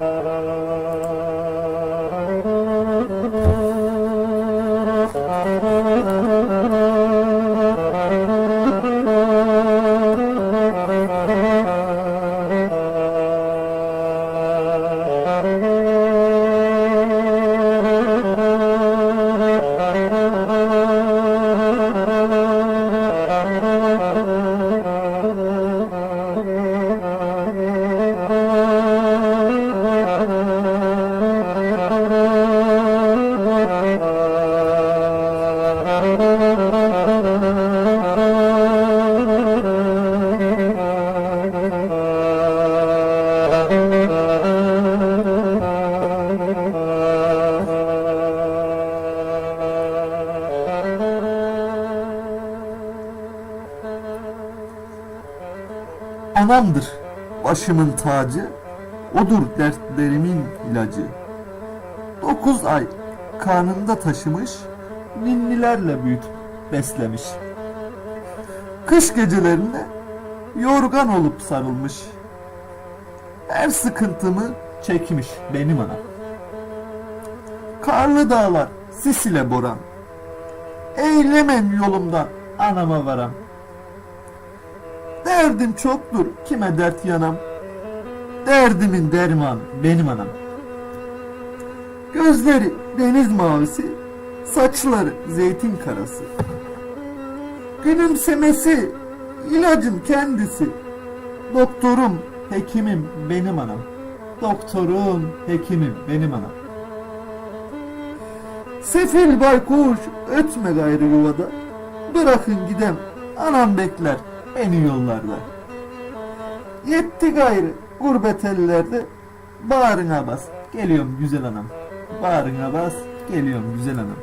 Uh... Anamdır başımın tacı, odur dertlerimin ilacı. Dokuz ay karnında taşımış, ninnilerle büyütüp beslemiş. Kış gecelerinde yorgan olup sarılmış. Her sıkıntımı çekmiş benim anam. Karlı dağlar sis ile boran, eylemen yolumdan anama varam. Derdim çoktur kime dert yanam. Derdimin derman benim anam. Gözleri deniz mavisi, saçları zeytin karası. Gülümsemesi ilacın kendisi. Doktorum, hekimim benim anam. Doktorum, hekimim benim anam. Sefil baykuş ötme gayrı yuvada. Bırakın gidem anam bekler beni yollarda. Yetti gayrı gurbet ellerde bağrına bas geliyorum güzel anam. Bağrına bas geliyorum güzel anam.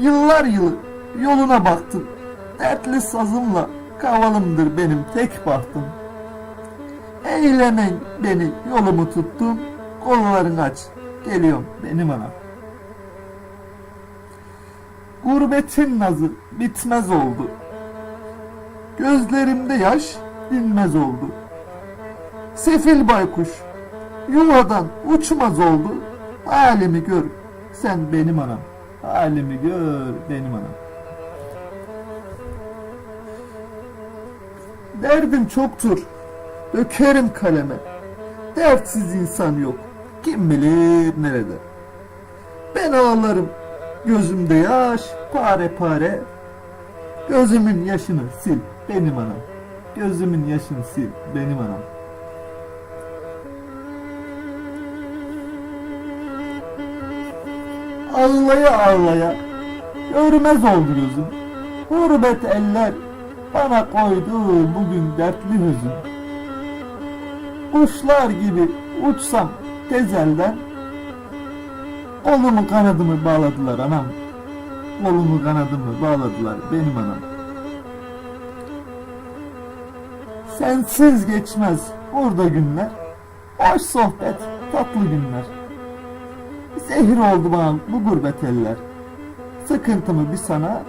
Yıllar yılı yoluna baktım. Dertli sazımla kavalımdır benim tek bahtım. Eylemen beni yolumu tuttum. Kolların aç. Geliyorum benim anam. Gurbetin nazı bitmez oldu. Gözlerimde yaş dinmez oldu. Sefil baykuş yuvadan uçmaz oldu. Halimi gör sen benim anam. Halimi gör benim anam. Derdim çoktur. Dökerim kaleme. Dertsiz insan yok. Kim bilir nerede. Ben ağlarım. Gözümde yaş pare pare. Gözümün yaşını sil benim anam. Gözümün yaşını sil benim anam. Ağlaya ağlaya görmez oldu gözüm. Gurbet eller bana koydu bugün dertli hüzün. Kuşlar gibi uçsam tezelden Kolumu kanadımı bağladılar anam. Kolumu kanadımı bağladılar benim anam. Sensiz geçmez burada günler. Hoş sohbet, tatlı günler. Zehir oldu bana bu gurbet eller. Sıkıntımı bir sana,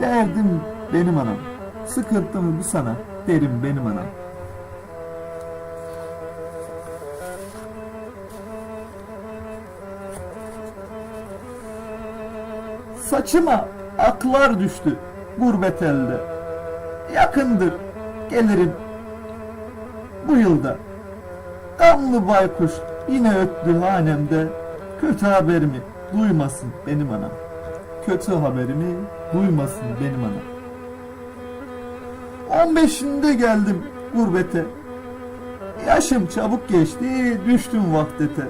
derdim benim anam. Sıkıntımı bir sana, derim benim anam. Saçıma aklar düştü gurbet elde. Yakındır gelirim bu yılda. Gamlı baykuş yine öttü hanemde. Kötü haberimi duymasın benim anam. Kötü haberimi duymasın benim anam. 15'inde geldim gurbete. Yaşım çabuk geçti, düştüm vahdete.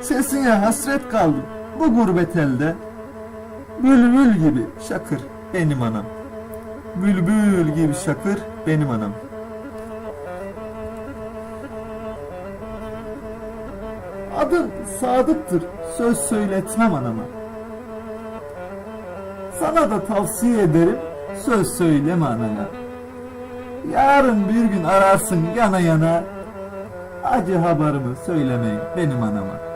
Sesine hasret kaldım bu gurbet elde. Bülbül gibi şakır benim anam. Bülbül gibi şakır benim anam. Adım Sadık'tır, söz söyletmem anama. Sana da tavsiye ederim, söz söyleme anana. Yarın bir gün ararsın yana yana, acı haberimi söylemeyin benim anama.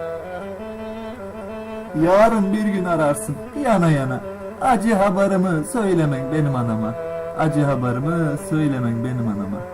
Yarın bir gün ararsın yana yana, acı haberimi söylemeyin benim anama. Acı haberimi söylemen benim anama.